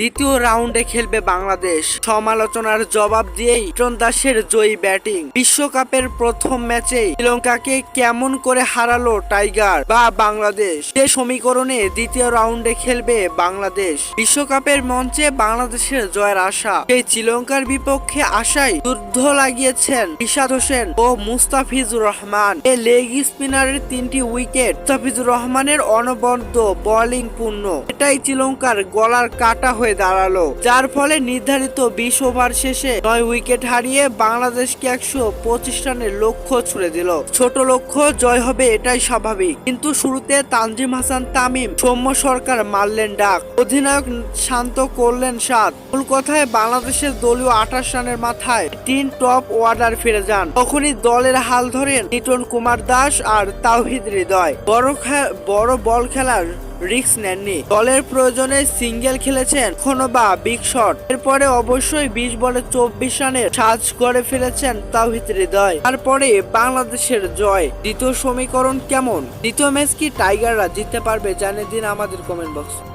দ্বিতীয় রাউন্ডে খেলবে বাংলাদেশ। সমালোচনার জবাব দিয়েই লিটন দাসের জয়ী ব্যাটিং। বিশ্বকাপের প্রথম ম্যাচেই শ্রীলঙ্কাকে কেমন করে হারালো টাইগার বা বাংলাদেশ? সে সমীকরণে দ্বিতীয় রাউন্ডে খেলবে বাংলাদেশ। বিশ্বকাপের মঞ্চে বাংলাদেশের জয়ের আশা। সেই শ্রীলঙ্কার বিপক্ষে আশায় যুদ্ধ লাগিয়েছেন রিশাদ হোসেন ও মুস্তাফিজুর রহমান। এ লেগ স্পিনারের তিনটি উইকেট মুস্তাফিজুর রহমানের অনবদ্য বোলিং পূর্ণ। এটাই শ্রীলঙ্কার গলার কাটা হয়ে দাঁড়াল। যার ফলে নির্ধারিত বিশ ওভার শেষে নয় উইকেট হারিয়ে বাংলাদেশকে একশো পঁচিশ রানের লক্ষ্য ছুড়ে দিল। ছোট লক্ষ্য, জয় হবে এটাই স্বাভাবিক। কিন্তু শুরুতে তানজিম হাসান তামিম, সৌম্য সরকার মারলেন ডাক। অধিনায়ক শান্ত করলেন সাত মূল কথায়, বাংলাদেশের দলীয় আঠাশ রানের মাথায় তিন টপ ওয়ার্ডার ফিরে যান। তখনই দলের হাল ধরেন নিটন কুমার দাস আর তাওহিদ হৃদয়। বড় বড় বল খেলার রিক্স নেননি। দলের প্রয়োজনে সিঙ্গেল খেলেছেন কোনো বা বিগ শট। এরপরে অবশ্যই বিশ বলে চব্বিশ রানের সাজ করে ফেলেছেন তাওহিদ হৃদয়। তারপরে বাংলাদেশের জয়। দ্বিতীয় সমীকরণ কেমন? দ্বিতীয় ম্যাচ কি টাইগাররা জিততে পারবে জানিয়ে দিন আমাদের কমেন্ট বক্স।